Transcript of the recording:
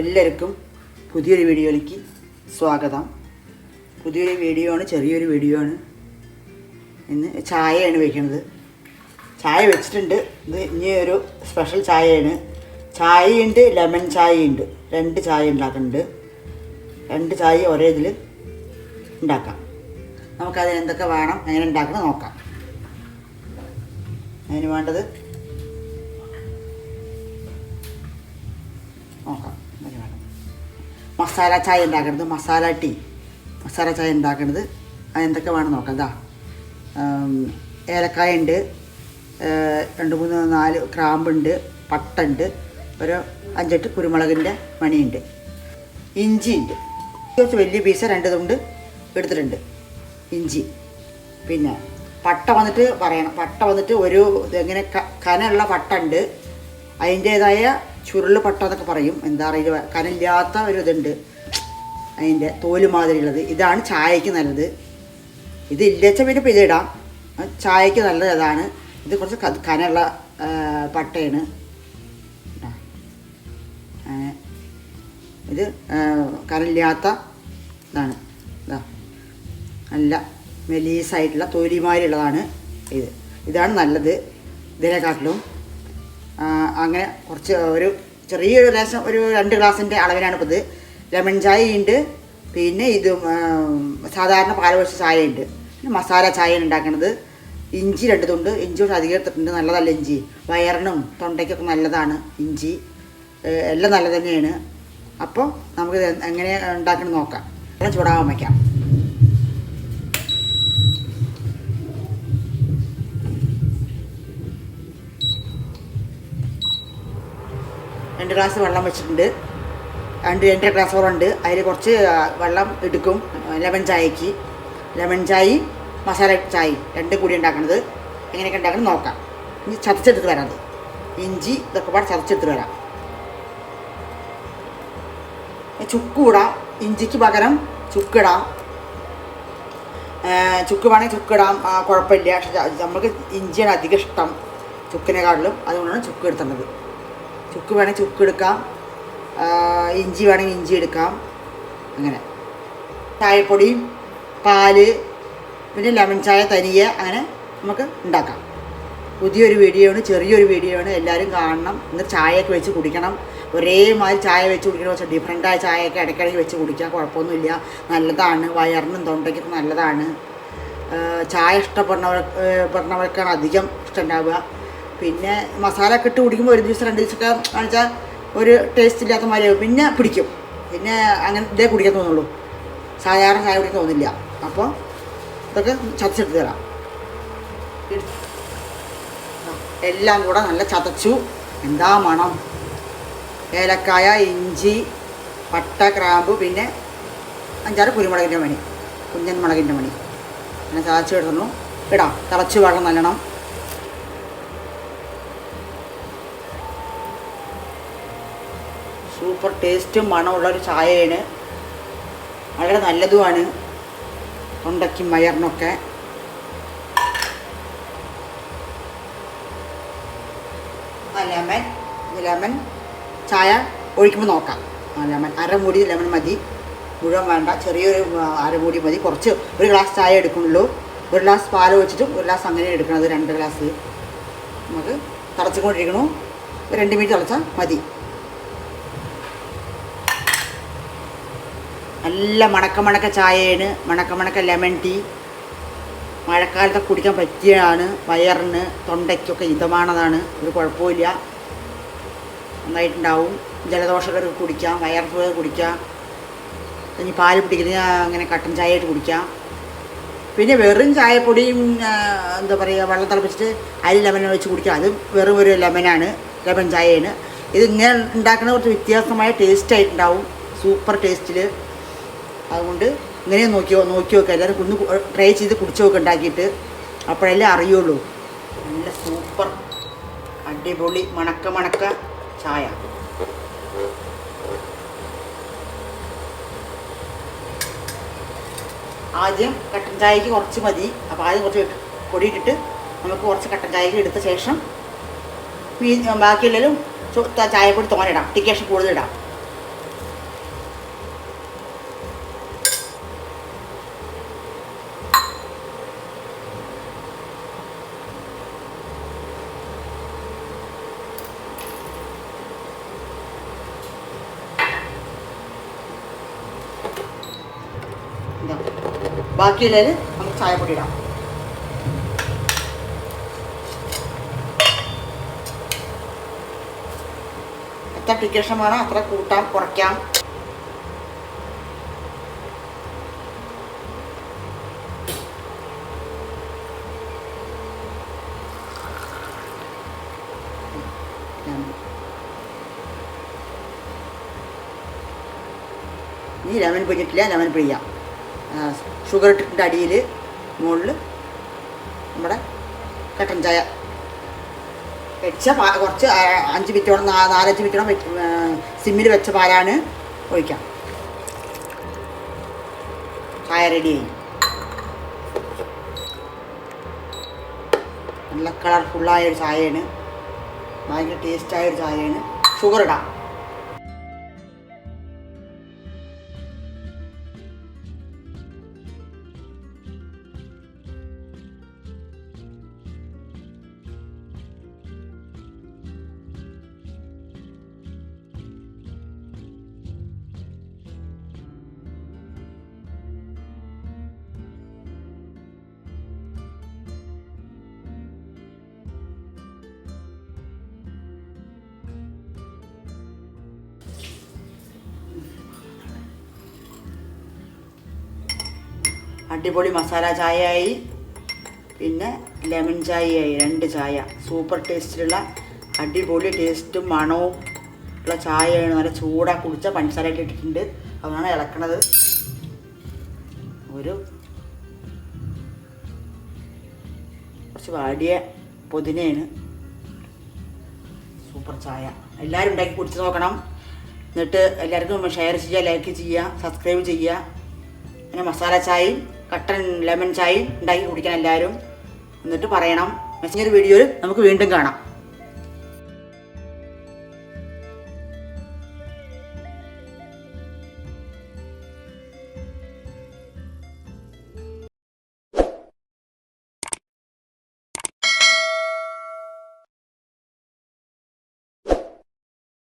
എല്ലാവർക്കും പുതിയൊരു വീഡിയോയിലേക്ക് സ്വാഗതം. പുതിയൊരു വീഡിയോ ആണ് ചെറിയൊരു വീഡിയോ ആണ് ഇന്ന് ചായയാണ് വയ്ക്കുന്നത് ചായ വെച്ചിട്ടുണ്ട്. ഇത് ഇനി ഒരു സ്പെഷ്യൽ ചായയാണ്. ചായയുണ്ട് ലെമൺ ചായയുണ്ട്. രണ്ട് ചായ ഉണ്ടാക്കുന്നുണ്ട്. രണ്ട് ചായ ഒരേ ഇതിൽ ഉണ്ടാക്കാം. നമുക്കതിന് എന്തൊക്കെ വേണം എങ്ങനെ ഉണ്ടാക്കണം നോക്കാം. അതിന് വേണ്ടത് മസാല ചായ ഉണ്ടാക്കുന്നത് മസാല ടീ. മസാല ചായ ഉണ്ടാക്കുന്നത് അതെന്തൊക്കെ വേണം നോക്കാം. ഇതാ. ഏലക്കായ ഉണ്ട്. രണ്ട് മൂന്ന് നാല് ക്രാമ്പുണ്ട് പട്ടുണ്ട് ഒരു അഞ്ചെട്ട് കുരുമുളകിന്റെ മണിയുണ്ട്. ഇഞ്ചി ഉണ്ട്. കുറച്ച് വലിയ പീസ് രണ്ട് തുണ്ട് എടുത്തിട്ടുണ്ട്. ഇഞ്ചി. പിന്നെ പട്ട വന്നിട്ട് പറയണം. പട്ട വന്നിട്ട് ഒരു ഇങ്ങനെ പട്ട ഉണ്ട്. അതിന്റേതായ ചുരുൾ പട്ട എന്നൊക്കെ പറയും. എന്താ പറയുക കനമില്ലാത്ത ഒരു ഇതുണ്ട് അതിന്റെ തോൽ മാതിരിയുള്ളത്. ഇതാണ് ചായക്ക് നല്ലത്. ഇത് ഇല്ലച്ച പിന്നെ ഇതിടാം ചായക്ക് നല്ലത് അതാണ്. ഇത് കുറച്ച് കനുള്ള പട്ടയാണ്. ഇതാ. കനില്ലാത്ത ഇതാണ്. ഇതാ. നല്ല മെലീസായിട്ടുള്ള തൊലിമാരിയുള്ളതാണ് ഇത്. ഇതാണ് നല്ലത് ഇതിനെക്കാട്ടിലും. അങ്ങനെ കുറച്ച് ഒരു ചെറിയൊരു ലേശം ഒരു രണ്ട് ഗ്ലാസിന്റെ അളവിനാണ് ഇപ്പോൾ ഇത് ലെമൺ ചായ ഉണ്ട് പിന്നെ ഇത് സാധാരണ പാൽ ഒഴിച്ച ചായ ഉണ്ട് പിന്നെ മസാല ചായ ഉണ്ടാക്കുന്നത് ഇഞ്ചി രണ്ട് തുണ്ട് ഇഞ്ചി കൊണ്ട് അധികം എടുത്തിട്ടുണ്ട്. നല്ലതല്ല ഇഞ്ചി. വയറിനും തൊണ്ടയ്ക്കൊക്കെ നല്ലതാണ് ഇഞ്ചി. എല്ലാം നല്ലത് തന്നെയാണ്. അപ്പോൾ നമുക്ക് എങ്ങനെ ഉണ്ടാക്കണം നോക്കാം. ചൂടാകാൻ വയ്ക്കാം. രണ്ട് ഗ്ലാസ് വെള്ളം വെച്ചിട്ടുണ്ട്. രണ്ട് രണ്ടര ഗ്ലാസ് ഉണ്ട്. അതിൽ കുറച്ച് വെള്ളം എടുക്കും. ലെമൺ ചായക്ക്. ലെമൺ ചായയും മസാല ചായ രണ്ടും കൂടി ഉണ്ടാക്കുന്നത് എങ്ങനെയൊക്കെ ഉണ്ടാക്കണം നോക്കാം. ഇനി ചതച്ചെടുത്ത് വരാം അത്. ഇഞ്ചി ഇതൊക്കെ പാടെ ചതച്ചെടുത്ത് വരാം. ചുക്ക് ഇടാം. ഇഞ്ചിക്ക് പകരം ചുക്കിടാം ചുക്ക് വേണമെങ്കിൽ ചുക്കിടാം കുഴപ്പമില്ല. പക്ഷെ നമുക്ക് ഇഞ്ചിയാണ് അധികം ഇഷ്ടം ചുക്കിനെക്കാട്ടിലും. അതുകൊണ്ടാണ് ചുക്ക് എടുത്തേണ്ടത് ചുക്ക് വേണമെങ്കിൽ ചുക്ക് എടുക്കാം. ഇഞ്ചി വേണമെങ്കിൽ ഇഞ്ചി എടുക്കാം. അങ്ങനെ. ചായപ്പൊടിയും പാൽ പിന്നെ ലെമൺ ചായ തനിയെ അങ്ങനെ നമുക്ക് ഉണ്ടാക്കാം. പുതിയൊരു വീഡിയോ ആണ് ചെറിയൊരു വീഡിയോ ആണ്. എല്ലാവരും കാണണം. എന്നിട്ട് ചായയൊക്കെ വെച്ച് കുടിക്കണം. ഒരേമാതിരി ചായ വെച്ച് കുടിക്കണം. വെച്ചാൽ ഡിഫറെന്റായ ചായയൊക്കെ ഇടയ്ക്കിടയ്ക്ക് വെച്ച് കുടിക്കാം കുഴപ്പമൊന്നുമില്ല. നല്ലതാണ്. വയറിനും തൊണ്ടയ്ക്കും നല്ലതാണ്. ചായ ഇഷ്ടപ്പെടുന്നവർ പെടുന്നവർക്കാണ് അധികം ഇഷ്ടം ഉണ്ടാവുക. പിന്നെ മസാല ഒക്കെ ഇട്ട് കുടിക്കുമ്പോൾ ഒരു ദിവസം രണ്ട് ദിവസമൊക്കെ കാണിച്ചാൽ ഒരു ടേസ്റ്റ് ഇല്ലാത്ത മാതിരിയാവും പിന്നെ പിടിക്കും. പിന്നെ അങ്ങനെ ഇതേ കുടിക്കാൻ തോന്നുള്ളൂ. സാധാരണ ചായ കുടിക്കാൻ തോന്നില്ല. അപ്പോൾ ഇതൊക്കെ ചതച്ചെടുത്ത് തരാം. എല്ലാം കൂടെ നല്ല ചതച്ചു. എന്താ മണം? ഏലക്കായ ഇഞ്ചി പട്ട ക്രാമ്പ് പിന്നെ അഞ്ചാറ് കുരുമുളകിന്റെ മണി. കുഞ്ഞൻ മുളകിന്റെ മണി. അങ്ങനെ ചതച്ച് ഇടുന്നു ഇടാം. തിളച്ച് വെള്ളം നല്ലണം. സൂപ്പർ ടേസ്റ്റും മണമുള്ളൊരു ചായയാണ്. വളരെ നല്ലതുമാണ് തൊണ്ടയ്ക്കും മയറിനൊക്കെ ലെമൺ ലെമൺ ചായ ഒഴിക്കുമ്പോൾ നോക്കാം. ലെമൺ അരമുടി ലെമൺ മതി. മുഴുവൻ വേണ്ട. ചെറിയൊരു അരമുടി മതി. കുറച്ച് ഒരു ഗ്ലാസ് ചായ എടുക്കുള്ളൂ ഒരു ഗ്ലാസ് പാൽ ഒഴിച്ചിട്ടും ഒരു ഗ്ലാസ് അങ്ങനെ എടുക്കണം. അത് രണ്ട് ഗ്ലാസ്. നമുക്ക് തിളച്ചുകൊണ്ടിരിക്കണു രണ്ട് മിനിറ്റ് തിളച്ചാൽ മതി. നല്ല മണക്ക മണക്ക ചായയാണ്. മണക്ക മണക്ക ലെമൺ ടീ മഴക്കാലത്ത് കുടിക്കാൻ പറ്റിയതാണ്. വയറിന് തൊണ്ടയ്ക്കൊക്കെ ഇതമാണതാണ്. ഒരു കുഴപ്പമില്ല നന്നായിട്ടുണ്ടാവും. ജലദോഷക്കാർക്ക് കുടിക്കാം. വയറ് കുടിക്കാം. ഇനി പാൽ പിടിക്കുന്ന അങ്ങനെ കട്ടൻ ചായ ആയിട്ട് കുടിക്കാം. പിന്നെ വെറും ചായപ്പൊടിയും എന്താ പറയുക വെള്ളം തിളപ്പിച്ചിട്ട് അരി ലെമൺ വെച്ച് കുടിക്കാം. അത് വെറും ഒരു ലെമനാണ് ലെമൺ ചായയാണ്. ഇത് ഇങ്ങനെ ഉണ്ടാക്കുന്ന കുറച്ച് വ്യത്യാസമായ ടേസ്റ്റ് ആയിട്ടുണ്ടാവും. സൂപ്പർ ടേസ്റ്റിൽ അതുകൊണ്ട് ഇങ്ങനെ നോക്കിയോ നോക്കി നോക്കുക എല്ലാവരും കുന്ന് ട്രൈ ചെയ്ത് കുടിച്ചൊക്കെ ഉണ്ടാക്കിയിട്ട്. അപ്പോഴല്ലേ അറിയുള്ളൂ. നല്ല സൂപ്പർ അടിപൊളി മണക്ക മണക്ക ചായ. ആദ്യം കട്ടൻ ചായക്ക് കുറച്ച് മതി. അപ്പോൾ ആദ്യം കുറച്ച് പൊടിയിട്ടിട്ട് നമുക്ക് കുറച്ച് കട്ടൻ ചായക്ക് എടുത്ത ശേഷം മീൻ ബാക്കിയുള്ളതും ചായപ്പൊടി തോനിടാം ടിക്കേഷൻ കൂടുതലിടാം ബാക്കിയുള്ളതിൽ നമുക്ക് ചായപ്പൊടി ഇടാം. എത്ര ടിക്കേഷൻ വേണം അത്ര കൂട്ടാം കുറയ്ക്കാം. ഇനി ലെമൺ പിഴിഞ്ഞിട്ടില്ല ലെമൺ പിഴിയാം ഷുഗർ ഇട്ടിട്ടുണ്ട് അടിയിൽ മുകളിൽ നമ്മുടെ കട്ടൻ ചായ. വെച്ച പാ കുറച്ച് അഞ്ച് മിനിറ്റോളം നാലഞ്ച് മിനിറ്റോളം സിമ്മിൽ വെച്ച പാലാണ് ഒഴിക്കാം. ചായ റെഡിയായി നല്ല കളർഫുള്ളായ ഒരു ചായയാണ്. ഭയങ്കര ടേസ്റ്റായ ഒരു ചായയാണ്. ഷുഗർ ഇടാം. അടിപൊളി മസാല ചായയായി. പിന്നെ ലെമൺ ചായയായി രണ്ട് ചായ. സൂപ്പർ ടേസ്റ്റിലുള്ള അടിപൊളി ടേസ്റ്റും മണവും ഉള്ള ചായയാണ് നല്ല ചൂടാ കുടിച്ച പഞ്ചസാര ഇട്ടിട്ടുണ്ട്. അതാണ് ഇളക്കണത്. ഒരു കുറച്ച് വാടിയ പുതിനയാണ് സൂപ്പർ ചായ. എല്ലാവരും ഉണ്ടാക്കി കുടിച്ച് നോക്കണം. എന്നിട്ട് എല്ലാവർക്കും ഷെയർ ചെയ്യുക ലൈക്ക് ചെയ്യുക സബ്സ്ക്രൈബ് ചെയ്യുക. പിന്നെ മസാല ചായയും കട്ടൻ ലെമൺ ചായ ഉണ്ടാക്കി കുടിക്കണം എല്ലാവരും. എന്നിട്ട് പറയണം. മെസ്സഞ്ചർ വീഡിയോയിൽ നമുക്ക് വീണ്ടും കാണാം.